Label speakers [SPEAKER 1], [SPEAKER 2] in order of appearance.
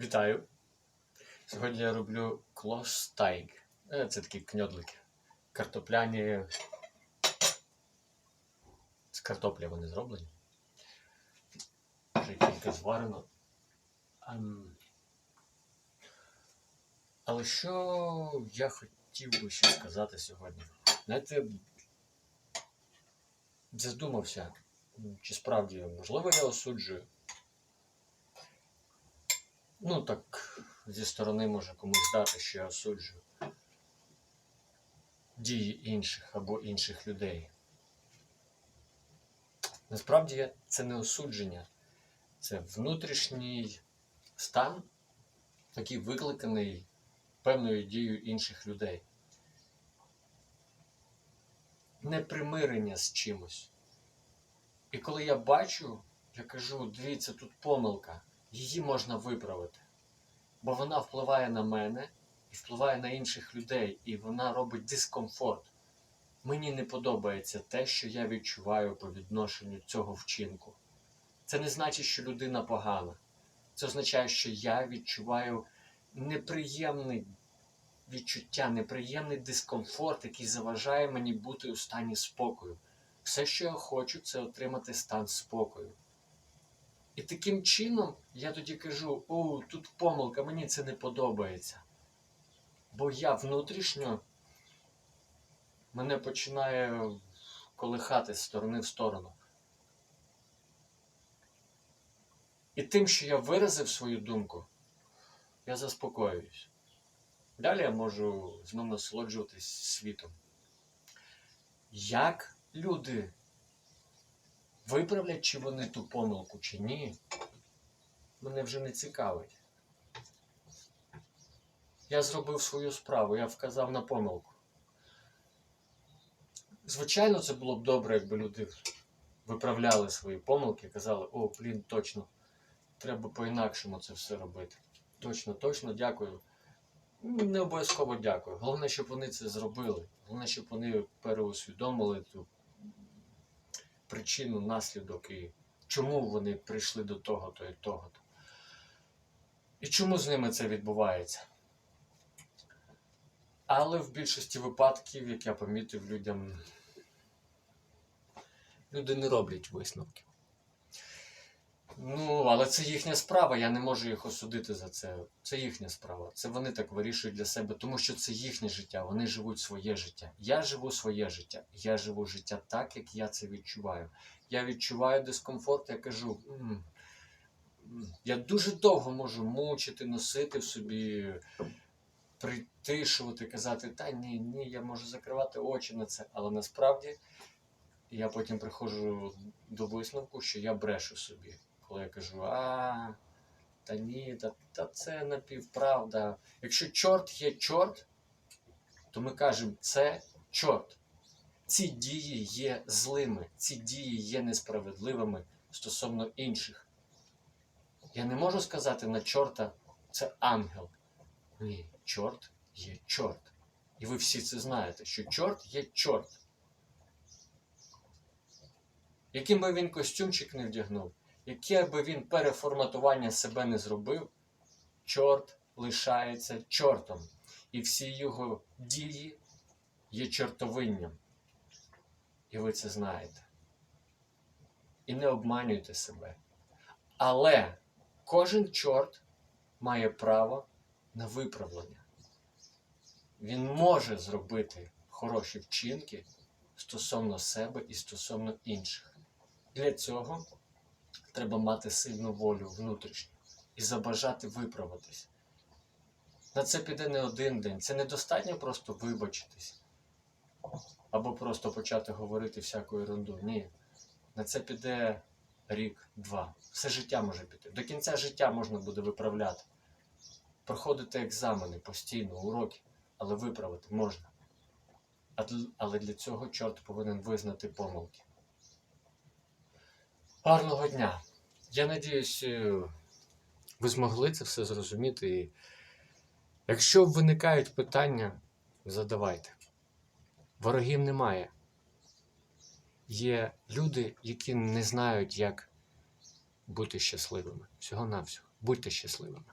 [SPEAKER 1] Вітаю! Сьогодні я роблю клостайг. Е, Це такі кньодлики. Картопляні. З картопля вони зроблені. Вже кілька зварено. Ем, Але що я хотів би ще сказати сьогодні? Знаєте, задумався, чи справді можливо я осуджую. Ну так, зі сторони може комусь здати, що я осуджую дії інших або інших людей. Насправді це не осудження, це внутрішній стан, який викликаний певною дією інших людей. Непримирення з чимось. І коли я бачу, я кажу, дивіться, тут помилка, її можна виправити. Бо вона впливає на мене і впливає на інших людей, і вона робить дискомфорт. Мені не подобається те, що я відчуваю по відношенню цього вчинку. Це не значить, що людина погана. Це означає, що я відчуваю неприємне відчуття, неприємний дискомфорт, який заважає мені бути у стані спокою. Все, що я хочу, це отримати стан спокою. І таким чином я тоді кажу: о, тут помилка, мені це не подобається. Бо я внутрішньо мене починає колихати з сторони в сторону. І тим, що я виразив свою думку, я заспокоююсь. Далі я можу знову насолоджуватись світом. Як люди виправлять, чи вони ту помилку, чи ні, мене вже не цікавить. Я зробив свою справу, я вказав на помилку. Звичайно, це було б добре, якби люди виправляли свої помилки казали, о, блін, точно, треба по-інакшому це все робити. Точно, точно, дякую. Не обов'язково дякую. Головне, щоб вони це зробили. Головне, щоб вони переусвідомили причину, наслідок і чому вони прийшли до того-то і того-то. І чому з ними це відбувається? Але в більшості випадків, як я помітив, людям люди не роблять висновків. Ну, але це їхня справа, я не можу їх осудити за це. Це їхня справа. Це вони так вирішують для себе, тому що це їхнє життя, вони живуть своє життя. Я живу своє життя. Я живу життя так, як я це відчуваю. Я відчуваю дискомфорт, я кажу. Я дуже довго можу мучити, носити в собі, притишувати, казати, та ні, ні, я можу закривати очі на це. Але насправді я потім приходжу до висновку, що я брешу собі коли я кажу, а, та ні, та, та це напівправда. Якщо чорт є чорт, то ми кажемо, це чорт. Ці дії є злими, ці дії є несправедливими стосовно інших. Я не можу сказати на чорта це ангел. Ні, чорт є чорт. І ви всі це знаєте, що чорт є чорт. Яким би він костюмчик не вдягнув, яке би він переформатування себе не зробив, чорт лишається чортом. І всі його дії є чортовинням. І ви це знаєте. І не обманюйте себе. Але кожен чорт має право на виправлення. Він може зробити хороші вчинки стосовно себе і стосовно інших. Для цього треба мати сильну волю внутрішню і забажати виправитись. На це піде не один день. Це недостатньо просто вибачитись або просто почати говорити всяку ерунду. Ні. На це піде рік, два. Все життя може піти. До кінця життя можна буде виправляти. Проходити екзамени постійно, уроки, але виправити можна. Але для цього чорт повинен визнати помилки. Гарного дня! Я надіюсь, е, ви змогли це все зрозуміти. І якщо виникають питання, задавайте. Ворогів немає. Є люди, які не знають, як бути щасливими. Всього-навсього. Будьте щасливими.